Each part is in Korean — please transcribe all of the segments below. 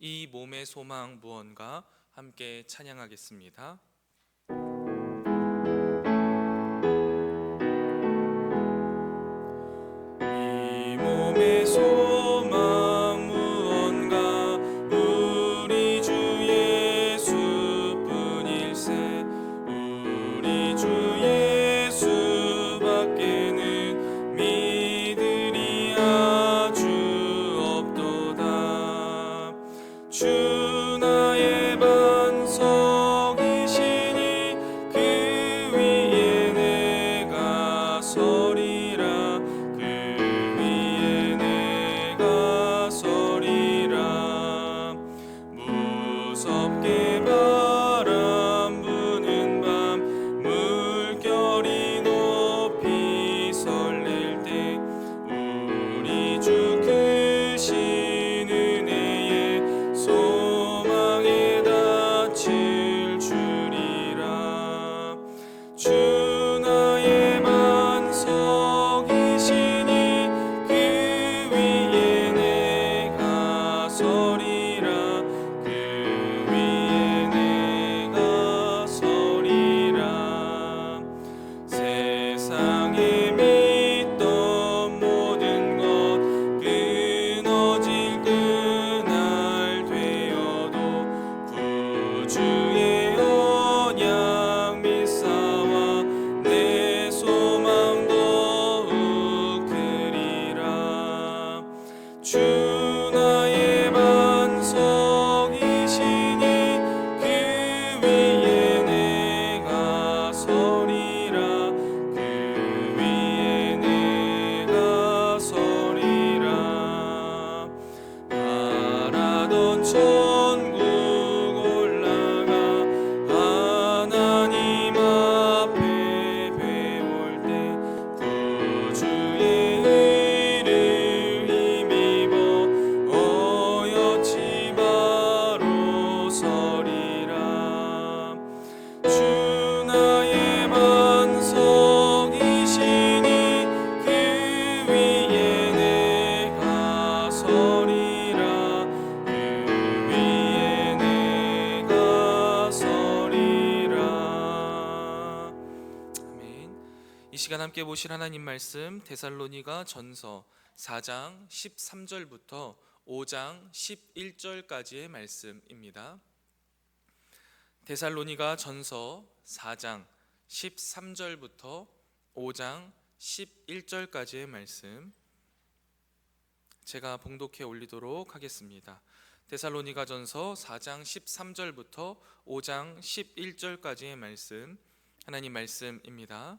이 몸의 소망 무언가 함께 찬양하겠습니다. 이 몸의 시간 함께 보실 하나님 말씀 데살로니가 전서 4장 13절부터 5장 11절까지의 말씀입니다. 데살로니가 전서 4장 13절부터 5장 11절까지의 말씀 제가 봉독해 올리도록 하겠습니다. 데살로니가 전서 4장 13절부터 5장 11절까지의 말씀 하나님 말씀입니다.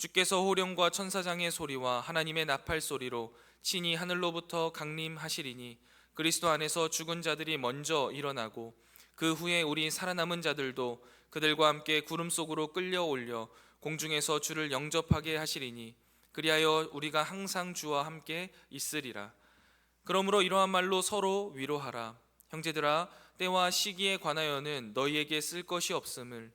주께서 호령과 천사장의 소리와 하나님의 나팔 소리로 친히 하늘로부터 강림하시리니 그리스도 안에서 죽은 자들이 먼저 일어나고 그 후에 우리 살아남은 자들도 그들과 함께 구름 속으로 끌려 올려 공중에서 주를 영접하게 하시리니 그리하여 우리가 항상 주와 함께 있으리라. 그러므로 이러한 말로 서로 위로하라. 형제들아 때와 시기에 관하여는 너희에게 쓸 것이 없음을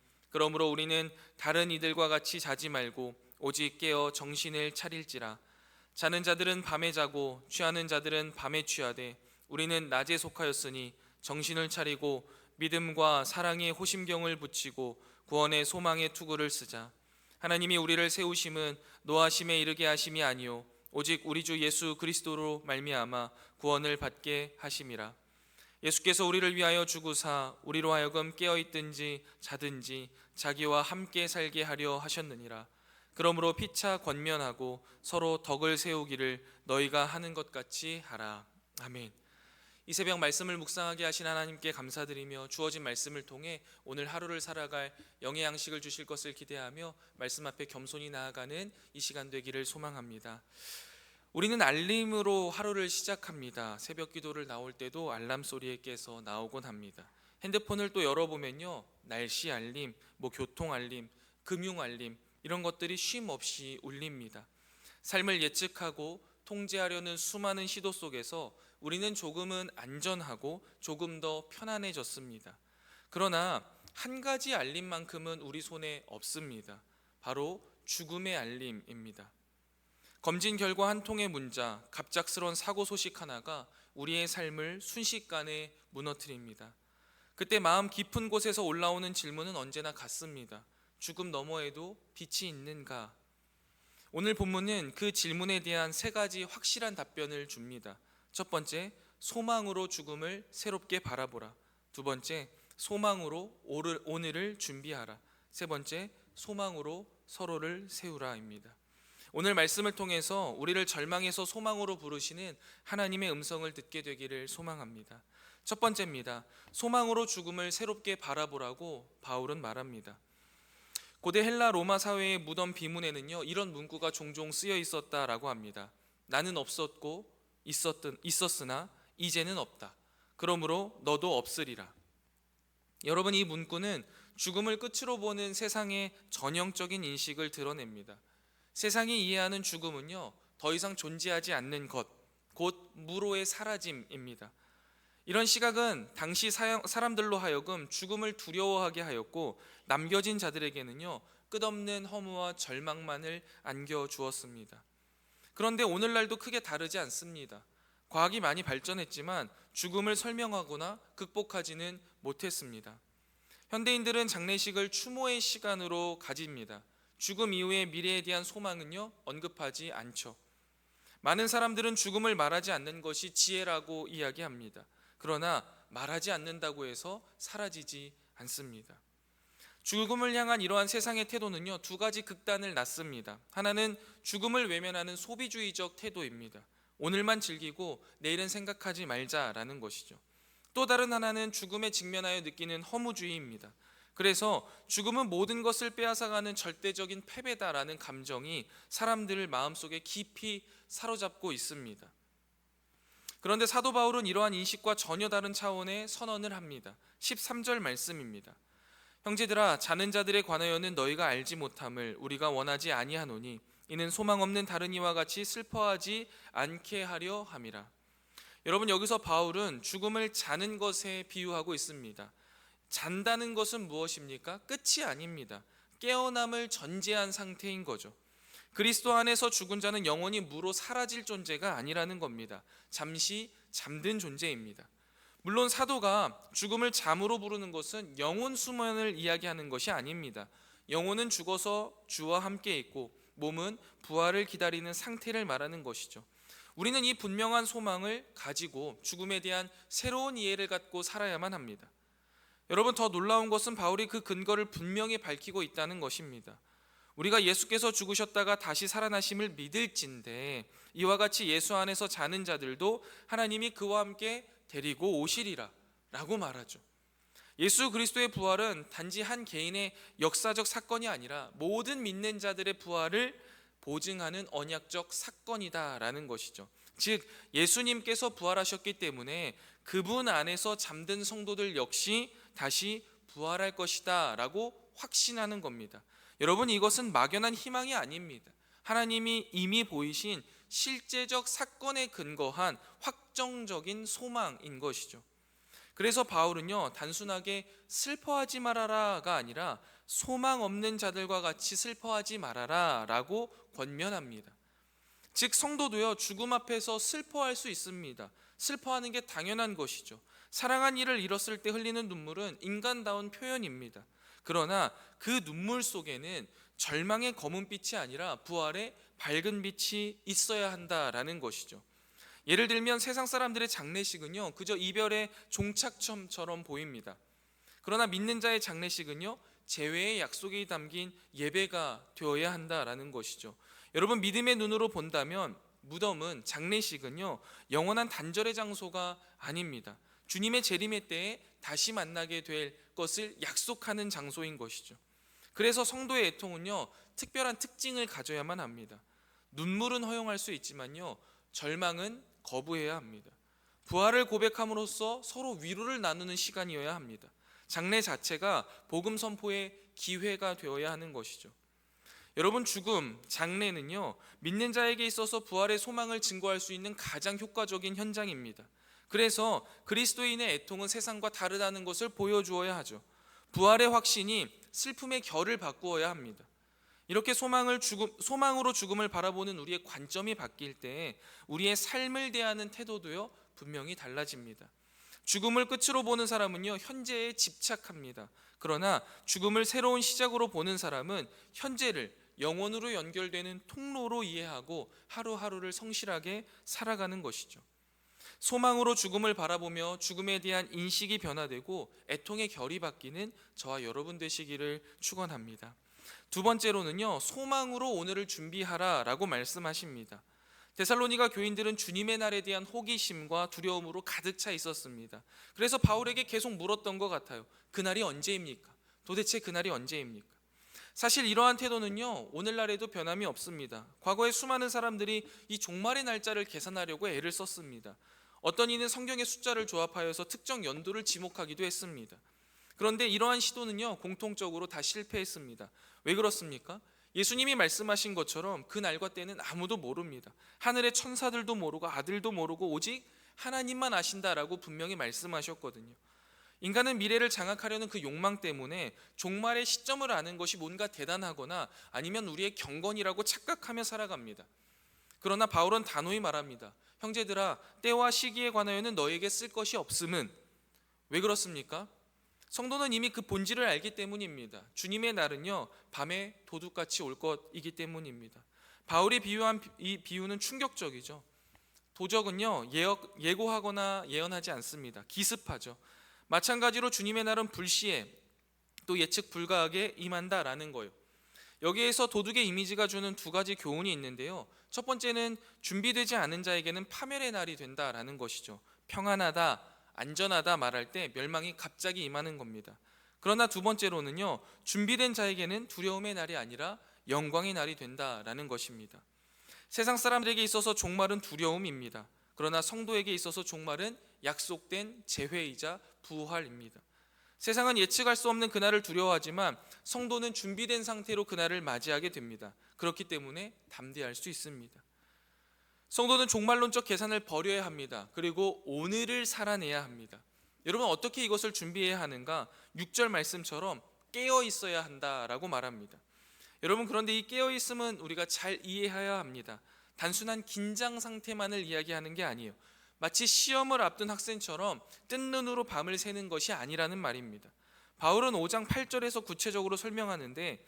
그러므로 우리는 다른 이들과 같이 자지 말고 오직 깨어 정신을 차릴지라. 자는 자들은 밤에 자고 취하는 자들은 밤에 취하되 우리는 낮에 속하였으니 정신을 차리고 믿음과 사랑의 호심경을 붙이고 구원의 소망의 투구를 쓰자. 하나님이 우리를 세우심은 노하심에 이르게 하심이 아니요 오직 우리 주 예수 그리스도로 말미암아 구원을 받게 하심이라. 예수께서 우리를 위하여 죽으사 우리로 하여금 깨어 있든지 자든지 자기와 함께 살게 하려 하셨느니라 그러므로 피차 권면하고 서로 덕을 세우기를 너희가 하는 것 같이 하라 아멘 이 새벽 말씀을 묵상하게 하신 하나님께 감사드리며 주어진 말씀을 통해 오늘 하루를 살아갈 영의 양식을 주실 것을 기대하며 말씀 앞에 겸손히 나아가는 이 시간 되기를 소망합니다. 우리는 알림으로 하루를 시작합니다. 새벽 기도를 나올 때도 알람 소리에 깨서 나오곤 합니다. 핸드폰을 또 열어보면요. 날씨 알림, 뭐 교통 알림, 금융 알림 이런 것들이 쉼 없이 울립니다. 삶을 예측하고 통제하려는 수많은 시도 속에서 우리는 조금은 안전하고 조금 더 편안해졌습니다. 그러나 한 가지 알림만큼은 우리 손에 없습니다. 바로 죽음의 알림입니다. 검진 결과 한 통의 문자, 갑작스러운 사고 소식 하나가 우리의 삶을 순식간에 무너뜨립니다. 그때 마음 깊은 곳에서 올라오는 질문은 언제나 같습니다. 죽음 너머에도 빛이 있는가? 오늘 본문은 그 질문에 대한 세 가지 확실한 답변을 줍니다. 첫 번째, 소망으로 죽음을 새롭게 바라보라. 두 번째, 소망으로 오늘을 준비하라. 세 번째, 소망으로 서로를 세우라입니다. 오늘 말씀을 통해서 우리를 절망에서 소망으로 부르시는 하나님의 음성을 듣게 되기를 소망합니다. 첫 번째입니다. 소망으로 죽음을 새롭게 바라보라고 바울은 말합니다. 고대 헬라 로마 사회의 무덤 비문에는요 이런 문구가 종종 쓰여 있었다라고 합니다. 나는 없었고 있었든 있었으나 이제는 없다. 그러므로 너도 없으리라. 여러분 이 문구는 죽음을 끝으로 보는 세상의 전형적인 인식을 드러냅니다. 세상이 이해하는 죽음은요 더 이상 존재하지 않는 것, 곧 무로의 사라짐입니다. 이런 시각은 당시 사람들로 하여금 죽음을 두려워하게 하였고 남겨진 자들에게는요 끝없는 허무와 절망만을 안겨 주었습니다. 그런데 오늘날도 크게 다르지 않습니다. 과학이 많이 발전했지만 죽음을 설명하거나 극복하지는 못했습니다. 현대인들은 장례식을 추모의 시간으로 가집니다. 죽음 이후의 미래에 대한 소망은요 언급하지 않죠. 많은 사람들은 죽음을 말하지 않는 것이 지혜라고 이야기합니다. 그러나 말하지 않는다고 해서 사라지지 않습니다. 죽음을 향한 이러한 세상의 태도는요 두 가지 극단을 낳습니다. 하나는 죽음을 외면하는 소비주의적 태도입니다. 오늘만 즐기고 내일은 생각하지 말자라는 것이죠. 또 다른 하나는 죽음에 직면하여 느끼는 허무주의입니다. 그래서 죽음은 모든 것을 빼앗아가는 절대적인 패배다라는 감정이 사람들을 마음속에 깊이 사로잡고 있습니다. 그런데 사도 바울은 이러한 인식과 전혀 다른 차원의 선언을 합니다. 13절 말씀입니다. 형제들아 자는 자들에 관하여는 너희가 알지 못함을 우리가 원하지 아니하노니 이는 소망 없는 다른 이와 같이 슬퍼하지 않게 하려 함이라. 여러분 여기서 바울은 죽음을 자는 것에 비유하고 있습니다. 잔다는 것은 무엇입니까? 끝이 아닙니다. 깨어남을 전제한 상태인 거죠. 그리스도 안에서 죽은 자는 영원히 무로 사라질 존재가 아니라는 겁니다. 잠시 잠든 존재입니다. 물론 사도가 죽음을 잠으로 부르는 것은 영혼 수면을 이야기하는 것이 아닙니다. 영혼은 죽어서 주와 함께 있고 몸은 부활을 기다리는 상태를 말하는 것이죠. 우리는 이 분명한 소망을 가지고 죽음에 대한 새로운 이해를 갖고 살아야만 합니다. 여러분 더 놀라운 것은 바울이 그 근거를 분명히 밝히고 있다는 것입니다. 우리가 예수께서 죽으셨다가 다시 살아나심을 믿을진데 이와 같이 예수 안에서 자는 자들도 하나님이 그와 함께 데리고 오시리라 라고 말하죠. 예수 그리스도의 부활은 단지 한 개인의 역사적 사건이 아니라 모든 믿는 자들의 부활을 보증하는 언약적 사건이다라는 것이죠. 즉 예수님께서 부활하셨기 때문에 그분 안에서 잠든 성도들 역시 다시 부활할 것이다라고 확신하는 겁니다. 여러분 이것은 막연한 희망이 아닙니다. 하나님이 이미 보이신 실제적 사건에 근거한 확정적인 소망인 것이죠. 그래서 바울은요 단순하게 슬퍼하지 말아라가 아니라 소망 없는 자들과 같이 슬퍼하지 말아라라고 권면합니다. 즉 성도도요 죽음 앞에서 슬퍼할 수 있습니다. 슬퍼하는 게 당연한 것이죠. 사랑한 이를 잃었을 때 흘리는 눈물은 인간다운 표현입니다. 그러나 그 눈물 속에는 절망의 검은 빛이 아니라 부활의 밝은 빛이 있어야 한다라는 것이죠. 예를 들면 세상 사람들의 장례식은요 그저 이별의 종착점처럼 보입니다. 그러나 믿는 자의 장례식은요 재회의 약속이 담긴 예배가 되어야 한다라는 것이죠. 여러분 믿음의 눈으로 본다면 무덤은 장례식은요 영원한 단절의 장소가 아닙니다. 주님의 재림의 때에 다시 만나게 될 것을 약속하는 장소인 것이죠. 그래서 성도의 애통은요 특별한 특징을 가져야만 합니다. 눈물은 허용할 수 있지만요 절망은 거부해야 합니다. 부활을 고백함으로써 서로 위로를 나누는 시간이어야 합니다. 장례 자체가 복음 선포의 기회가 되어야 하는 것이죠. 여러분 죽음, 장례는요 믿는 자에게 있어서 부활의 소망을 증거할 수 있는 가장 효과적인 현장입니다. 그래서 그리스도인의 애통은 세상과 다르다는 것을 보여주어야 하죠. 부활의 확신이 슬픔의 결을 바꾸어야 합니다. 이렇게 소망을 죽음, 소망으로 죽음을 바라보는 우리의 관점이 바뀔 때 우리의 삶을 대하는 태도도요 분명히 달라집니다. 죽음을 끝으로 보는 사람은요 현재에 집착합니다. 그러나 죽음을 새로운 시작으로 보는 사람은 현재를 영원으로 연결되는 통로로 이해하고 하루하루를 성실하게 살아가는 것이죠. 소망으로 죽음을 바라보며 죽음에 대한 인식이 변화되고 애통의 결이 바뀌는 저와 여러분 되시기를 축원합니다. 두 번째로는요. 소망으로 오늘을 준비하라라고 말씀하십니다. 데살로니가 교인들은 주님의 날에 대한 호기심과 두려움으로 가득 차 있었습니다. 그래서 바울에게 계속 물었던 것 같아요. 그날이 언제입니까? 도대체 그날이 언제입니까? 사실 이러한 태도는요 오늘날에도 변함이 없습니다. 과거에 수많은 사람들이 이 종말의 날짜를 계산하려고 애를 썼습니다. 어떤 이는 성경의 숫자를 조합하여서 특정 연도를 지목하기도 했습니다. 그런데 이러한 시도는요 공통적으로 다 실패했습니다. 왜 그렇습니까? 예수님이 말씀하신 것처럼 그 날과 때는 아무도 모릅니다. 하늘의 천사들도 모르고 아들도 모르고 오직 하나님만 아신다라고 분명히 말씀하셨거든요. 인간은 미래를 장악하려는 그 욕망 때문에 종말의 시점을 아는 것이 뭔가 대단하거나 아니면 우리의 경건이라고 착각하며 살아갑니다. 그러나 바울은 단호히 말합니다. 형제들아, 때와 시기에 관하여는 너에게 쓸 것이 없음은 왜 그렇습니까? 성도는 이미 그 본질을 알기 때문입니다. 주님의 날은요 밤에 도둑같이 올 것이기 때문입니다. 바울이 비유한 이 비유는 충격적이죠. 도적은요 예고 하거나 예언하지 않습니다. 기습하죠. 마찬가지로 주님의 날은 불시에 또 예측 불가하게 임한다라는 거예요. 여기에서 도둑의 이미지가 주는 두 가지 교훈이 있는데요. 첫 번째는 준비되지 않은 자에게는 파멸의 날이 된다라는 것이죠. 평안하다, 안전하다 말할 때 멸망이 갑자기 임하는 겁니다. 그러나 두 번째로는요, 준비된 자에게는 두려움의 날이 아니라 영광의 날이 된다라는 것입니다. 세상 사람들에게 있어서 종말은 두려움입니다. 그러나 성도에게 있어서 종말은 약속된 재회이자 부활입니다. 세상은 예측할 수 없는 그날을 두려워하지만 성도는 준비된 상태로 그날을 맞이하게 됩니다. 그렇기 때문에 담대할 수 있습니다. 성도는 종말론적 계산을 버려야 합니다. 그리고 오늘을 살아내야 합니다. 여러분 어떻게 이것을 준비해야 하는가? 6절 말씀처럼 깨어 있어야 한다라고 말합니다. 여러분 그런데 이 깨어 있음은 우리가 잘 이해해야 합니다. 단순한 긴장 상태만을 이야기하는 게 아니에요. 마치 시험을 앞둔 학생처럼 뜬 눈으로 밤을 새는 것이 아니라는 말입니다. 바울은 5장 8절에서 구체적으로 설명하는데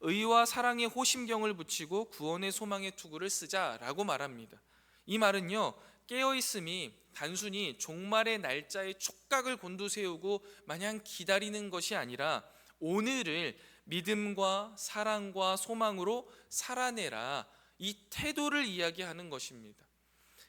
의와 사랑의 호심경을 붙이고 구원의 소망의 투구를 쓰자라고 말합니다. 이 말은요 깨어 있음이 단순히 종말의 날짜의 촉각을 곤두세우고 마냥 기다리는 것이 아니라 오늘을 믿음과 사랑과 소망으로 살아내라 이 태도를 이야기하는 것입니다.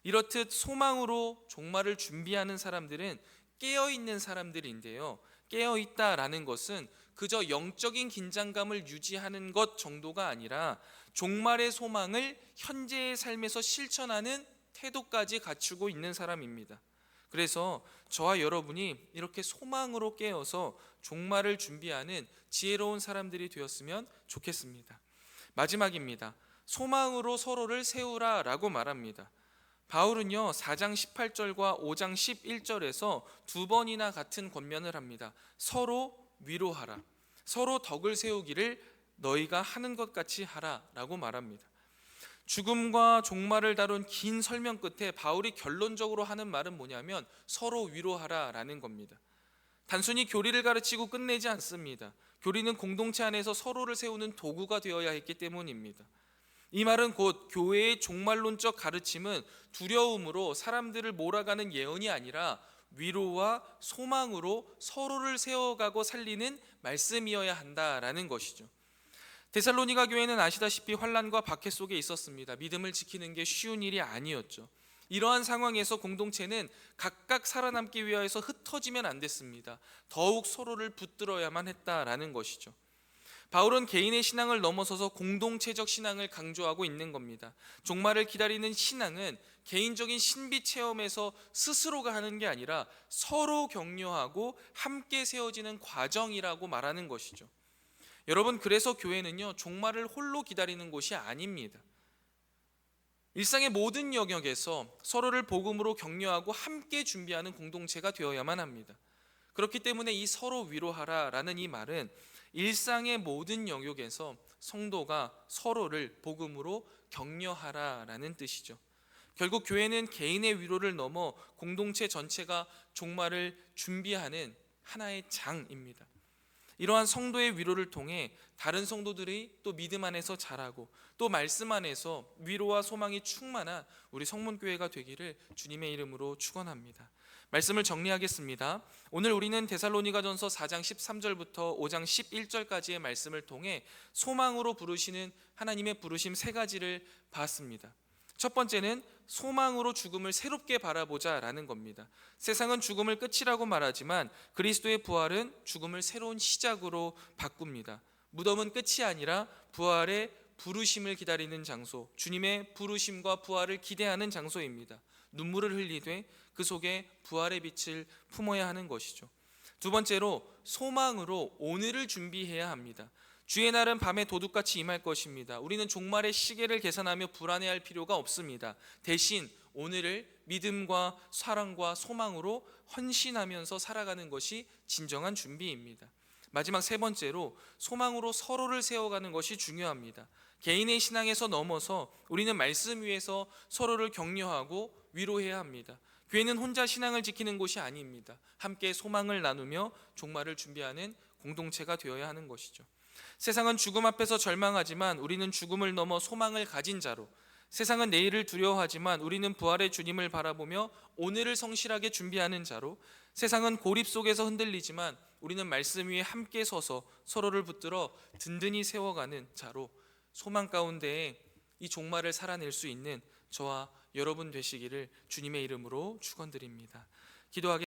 이렇듯 소망으로 종말을 준비하는 사람들은 깨어 있는 사람들인데요. 깨어 있다라는 것은 그저 영적인 긴장감을 유지하는 것 정도가 아니라 종말의 소망을 현재의 삶에서 실천하는 태도까지 갖추고 있는 사람입니다. 그래서 저와 여러분이 이렇게 소망으로 깨어서 종말을 준비하는 지혜로운 사람들이 되었으면 좋겠습니다. 마지막입니다. 소망으로 서로를 세우라라고 말합니다. 바울은요 4장 18절과 5장 11절에서 두 번이나 같은 권면을 합니다. 서로 위로하라. 서로 덕을 세우기를 너희가 하는 것 같이 하라라고 말합니다. 죽음과 종말을 다룬 긴 설명 끝에 바울이 결론적으로 하는 말은 뭐냐면 서로 위로하라라는 겁니다. 단순히 교리를 가르치고 끝내지 않습니다. 교리는 공동체 안에서 서로를 세우는 도구가 되어야 했기 때문입니다. 이 말은 곧 교회의 종말론적 가르침은 두려움으로 사람들을 몰아가는 예언이 아니라 위로와 소망으로 서로를 세워가고 살리는 말씀이어야 한다라는 것이죠. 데살로니가 교회는 아시다시피 환란과 박해 속에 있었습니다. 믿음을 지키는 게 쉬운 일이 아니었죠. 이러한 상황에서 공동체는 각각 살아남기 위하여서 흩어지면 안 됐습니다. 더욱 서로를 붙들어야만 했다라는 것이죠. 바울은 개인의 신앙을 넘어서서 공동체적 신앙을 강조하고 있는 겁니다. 종말을 기다리는 신앙은 개인적인 신비 체험에서 스스로가 하는 게 아니라 서로 격려하고 함께 세워지는 과정이라고 말하는 것이죠. 여러분 그래서 교회는요 종말을 홀로 기다리는 곳이 아닙니다. 일상의 모든 영역에서 서로를 복음으로 격려하고 함께 준비하는 공동체가 되어야만 합니다. 그렇기 때문에 이 서로 위로하라라는 이 말은 일상의 모든 영역에서 성도가 서로를 복음으로 격려하라라는 뜻이죠. 결국 교회는 개인의 위로를 넘어 공동체 전체가 종말을 준비하는 하나의 장입니다. 이러한 성도의 위로를 통해 다른 성도들이 또 믿음 안에서 자라고 또 말씀 안에서 위로와 소망이 충만한 우리 성문교회가 되기를 주님의 이름으로 축원합니다. 말씀을 정리하겠습니다. 오늘 우리는 데살로니가전서 4장 13절부터 5장 11절까지의 말씀을 통해 소망으로 부르시는 하나님의 부르심 세 가지를 봤습니다. 첫 번째는 소망으로 죽음을 새롭게 바라보자라는 겁니다. 세상은 죽음을 끝이라고 말하지만 그리스도의 부활은 죽음을 새로운 시작으로 바꿉니다. 무덤은 끝이 아니라 부활의 부르심을 기다리는 장소, 주님의 부르심과 부활을 기대하는 장소입니다. 눈물을 흘리되 그 속에 부활의 빛을 품어야 하는 것이죠. 두 번째로 소망으로 오늘을 준비해야 합니다. 주의 날은 밤에 도둑같이 임할 것입니다. 우리는 종말의 시계를 계산하며 불안해할 필요가 없습니다. 대신 오늘을 믿음과 사랑과 소망으로 헌신하면서 살아가는 것이 진정한 준비입니다. 마지막 세 번째로 소망으로 서로를 세워가는 것이 중요합니다. 개인의 신앙에서 넘어서 우리는 말씀 위에서 서로를 격려하고 위로해야 합니다. 교회는 혼자 신앙을 지키는 곳이 아닙니다. 함께 소망을 나누며 종말을 준비하는 공동체가 되어야 하는 것이죠. 세상은 죽음 앞에서 절망하지만 우리는 죽음을 넘어 소망을 가진 자로 세상은 내일을 두려워하지만 우리는 부활의 주님을 바라보며 오늘을 성실하게 준비하는 자로 세상은 고립 속에서 흔들리지만 우리는 말씀 위에 함께 서서 서로를 붙들어 든든히 세워가는 자로 소망 가운데에 이 종말을 살아낼 수 있는 저와 여러분 되시기를 주님의 이름으로 축원드립니다. 기도하겠습니다.